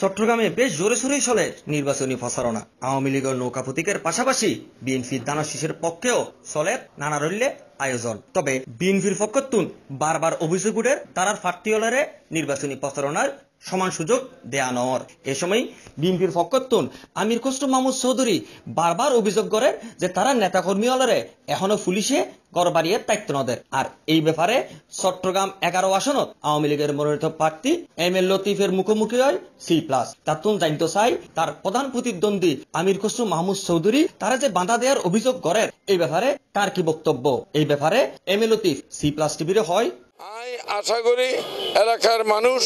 চট্টগ্রামে বেশ জোরে সোরেই চলে নির্বাচনী প্রচারণা। আওয়ামী লীগের নৌকা প্রতীকের পাশাপাশি বিএনপির দানা শীষের পক্ষেও চলে নানা রইলে আয়োজন। তবে বিএনপির পক্ষতুন বারবার অভিযোগ উঠে তারার ফার্টিওলারে নির্বাচনী প্রচারণার সমান সুযোগ দেয়া নর। এ সময় বিএনপির পক্ষতুন আমির খসরু মাহমুদ চৌধুরী বারবার অভিযোগ করে যে তারা নেতাকর্মী হলরে এখনও পুলিশে গড় বাড়িয়ে দায়িত্ব নদের আর এই ব্যাপারে চট্টগ্রাম এগারো আসনত আওয়ামী লীগের মনোনীত প্রার্থী এম এল লতিফের মুখোমুখি হয় সি প্লাস। তাতুন জানতে চাই তার প্রধান প্রতিদ্বন্দ্বী আমির খসরু মাহমুদ চৌধুরী, তারা যে বাধা দেওয়ার অভিযোগ করেন, এই ব্যাপারে তার কি বক্তব্য? এই ব্যাপারে M L Latif C plus টিভিরে হয়। আশা করি এলাকার মানুষ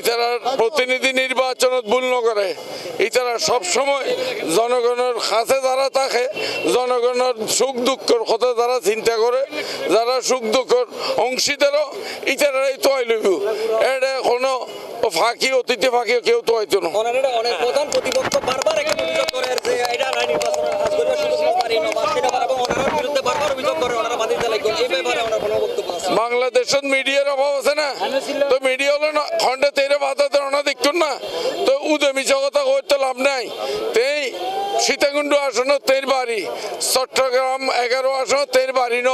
ইতারার প্রতিনিধি নির্বাচনত ভুল নকরে ইতারা সবসময় জনগণের কাছে যারা থাকে, জনগণের সুখ দুঃখের কথা যারা চিন্তা করে, যারা সুখ দুঃখের অংশীদারও ইতারাই তো লইব। এটা কোনো ফাঁকি অতিথি ফাঁকি কেউ তো করে রায় নির্বাচন কাজ করবে সুযোগ পারি না বা সেটা এবং ওনার বিরুদ্ধে বারবার অভিযোগ করে ওনারা বাতিল চালাই এই ব্যাপারে ওনার কোনো বক্তব্য আছে বাংলাদেশত মিডিয়ার অভাব আছে না? তো মিডিয়া হলো না খন্ডে তেরে বাধা দেয় না দেখতুন না। তো উদে মিছা কথা কইতে লাভ নাই। তেই সীতাকুণ্ড আসন তের বাড়ি চট্টগ্রাম এগারো আসন তের বাড়ি ন।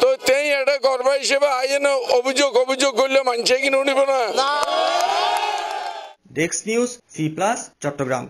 তো তেই এটা গর্বা হিসেবে আইন অভিযোগ অভিযোগ করলে মানুষে কিনে উনিব না। Desk news C plus Chattogram.